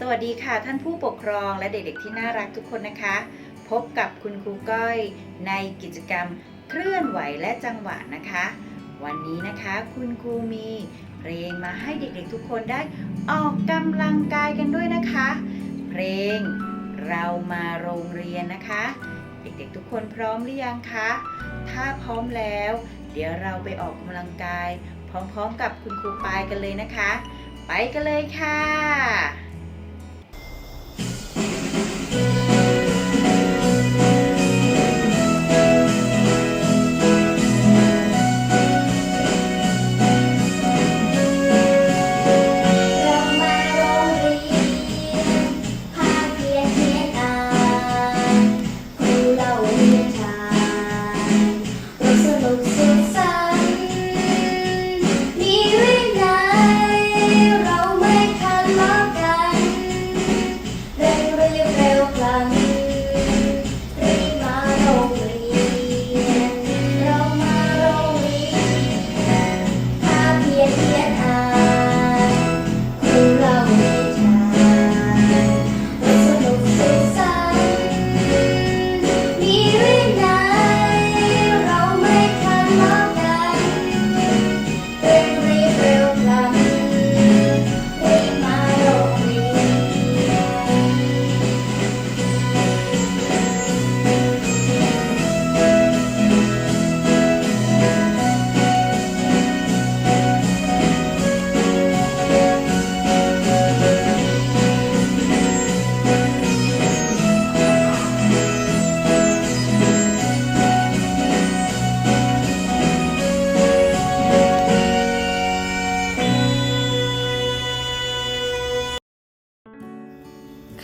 สวัสดีค่ะท่านผู้ปกครองและเด็กๆที่น่ารักทุกคนนะคะ พบกับคุณครูก้อยในกิจกรรมเคลื่อนไหวและจังหวะนะคะ วันนี้นะคะคุณครูมีเพลงมาให้เด็กๆทุกคนได้ออกกำลังกายกันด้วยนะคะ เพลงเรามาโรงเรียนนะคะ เด็กๆทุกคนพร้อมหรือยังคะ ถ้าพร้อมแล้ว เดี๋ยวเราไปออกกำลังกาย พร้อมๆกับคุณครูปายกันเลยนะคะ ไปกันเลยค่ะ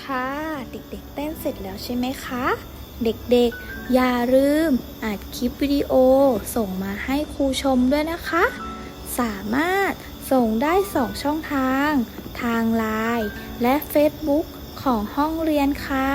ค่ะ เด็กๆเต้นเสร็จแล้วใช่ไหมคะ เด็กๆ อย่าลืมอัดคลิปวิดีโอส่งมาให้ครูชมด้วยนะคะ สามารถส่งได้สองช่องทาง ทางไลน์และ Facebook ของห้องเรียนค่ะ